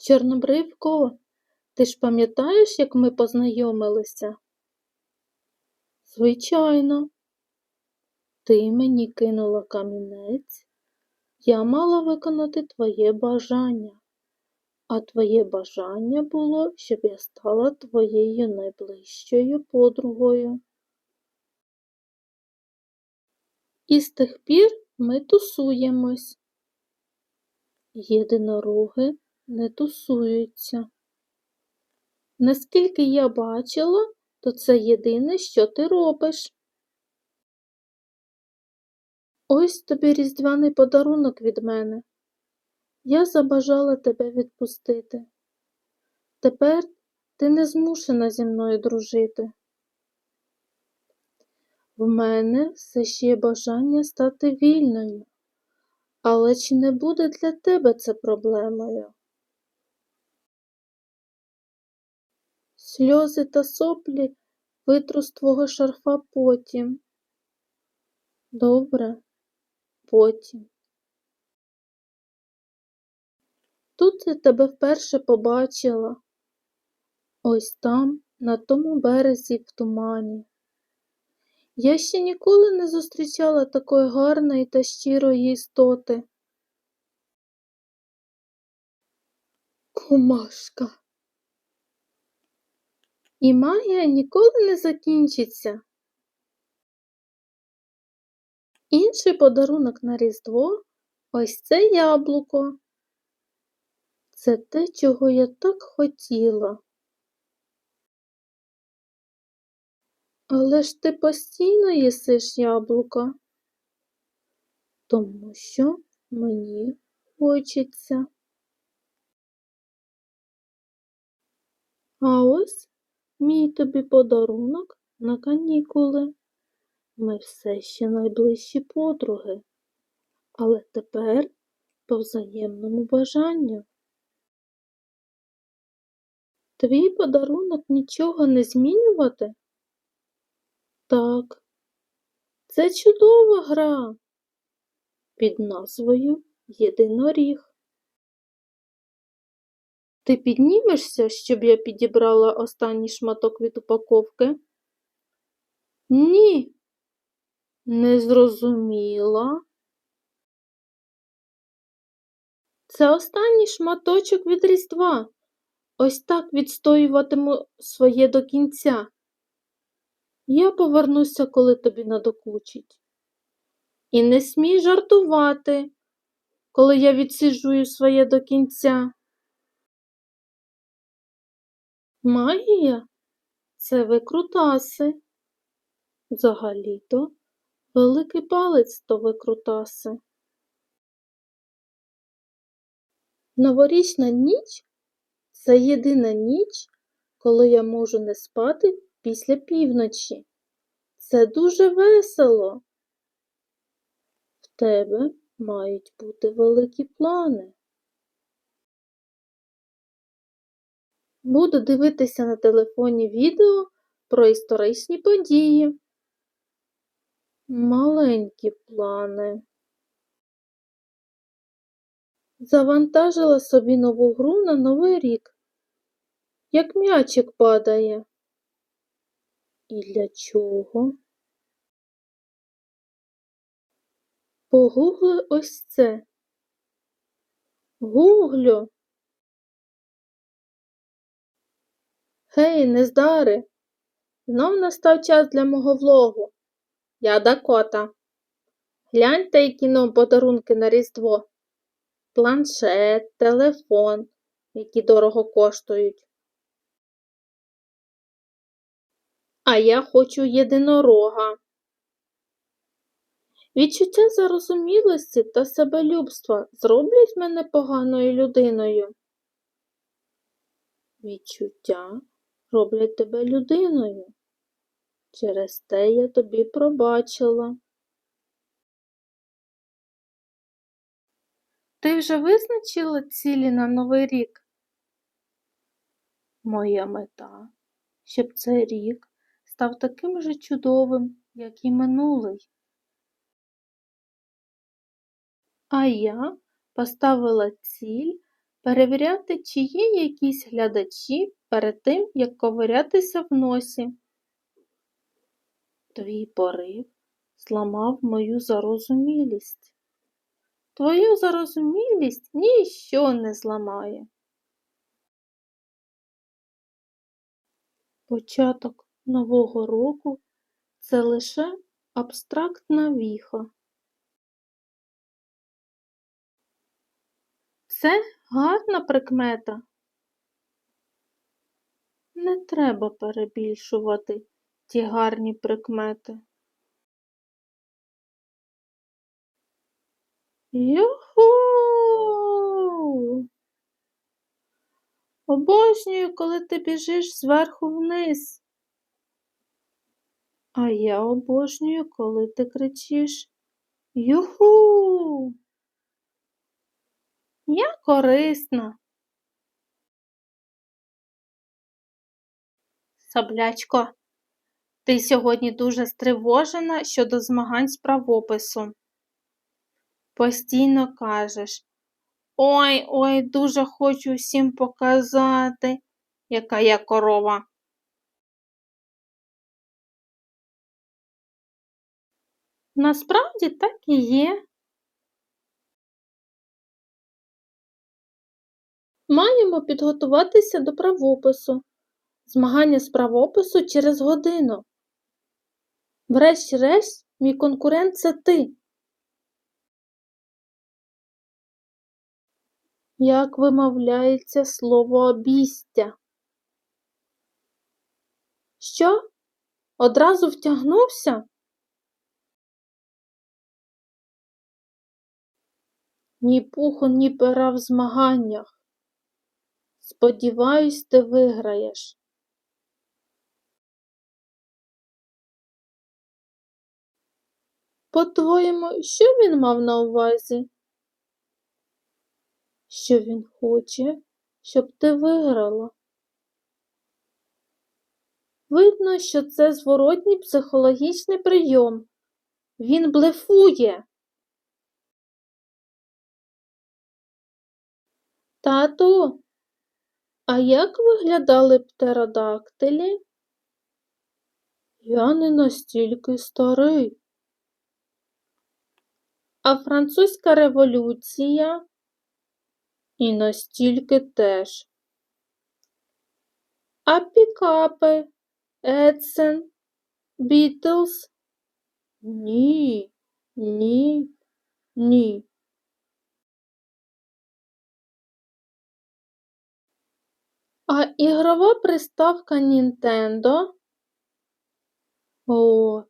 Чорнобривко, ти ж пам'ятаєш, як ми познайомилися? Звичайно. Ти мені кинула камінець, я мала виконати твоє бажання, а твоє бажання було, щоб я стала твоєю найближчою подругою. І з тих пір ми тусуємось. Єдинороги не тусуються. Наскільки я бачила, то це єдине, що ти робиш. Ось тобі різдвяний подарунок від мене. Я забажала тебе відпустити. Тепер ти не змушена зі мною дружити. В мене все ще бажання стати вільною, але чи не буде для тебе це проблемою? Сльози та соплі витру з твого шарфа потім. Добре, потім. Тут я тебе вперше побачила. Ось там, на тому березі в тумані. Я ще ніколи не зустрічала такої гарної та щирої істоти. Кумашка. І магія ніколи не закінчиться. Інший подарунок на Різдво ось це яблуко. Це те, чого я так хотіла. Але ж ти постійно їсиш яблука, тому що мені хочеться. А ось мій тобі подарунок на канікули. Ми все ще найближчі подруги, але тепер по взаємному бажанню. Твій подарунок нічого не змінювати? Так, це чудова гра під назвою Єдиноріг. Ти піднімешся, щоб я підібрала останній шматок від упаковки? Ні, не зрозуміла. Це останній шматочок від Різдва. Ось так відстоюватиму своє до кінця. Я повернуся, коли тобі надокучить. І не смій жартувати, коли я відсиджую своє до кінця. Магія це викрутаси. Взагалі-то великий палець то викрутаси. Новорічна ніч це єдина ніч, коли я можу не спати після півночі. Це дуже весело. В тебе мають бути великі плани. Буду дивитися на телефоні відео про історичні події. Маленькі плани. Завантажила собі нову гру на новий рік, як м'ячик падає. І для чого? Погугли ось це. Гуглю. Гей, нездари! Знов настав час для мого влогу. Я Дакота. Гляньте, які нам подарунки на Різдво. Планшет, телефон, які дорого коштують. А я хочу єдинорога. Відчуття зарозумілості та себелюбства зроблять мене поганою людиною. Відчуття роблять тебе людиною. Через те я тобі пробачила. Ти вже визначила цілі на Новий рік? Моя мета, щоб цей рік став таким же чудовим, як і минулий. А я поставила ціль перевіряти, чи є якісь глядачі перед тим, як ковирятися в носі. Твій порив зламав мою зарозумілість. Твою зарозумілість ніщо не зламає. Початок нового року це лише абстрактна віха. Це гарна прикмета. Не треба перебільшувати ті гарні прикмети. Юху! Обожнюю, коли ти біжиш зверху вниз. А я обожнюю, коли ти кричиш Юху! Я корисна. Саблячко, ти сьогодні дуже стривожена щодо змагань з правопису. Постійно кажеш Ой, ой, дуже хочу всім показати, яка я корова. Насправді так і є. Маємо підготуватися до правопису. Змагання з правопису через годину. Врешті-решт, мій конкурент це ти. Як вимовляється слово обістя? Що? Одразу втягнувся? Ні пуху, ні пера в змаганнях. Сподіваюсь, ти виграєш. По-твоєму, що він мав на увазі? Що він хоче, щоб ти виграла? Видно, що це зворотній психологічний прийом. Він блефує. Тату, а як виглядали птеродактилі? Я не настільки старий. А французька революція і настільки теж. А пікапи, Едсен, Бітлз? Ні, ні, ні. А ігрова приставка Нінтендо? О,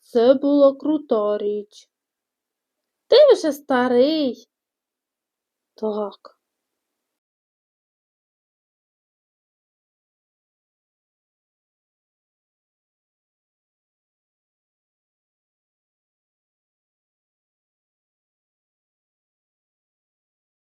це була крута річ. Ти вже старий. Так.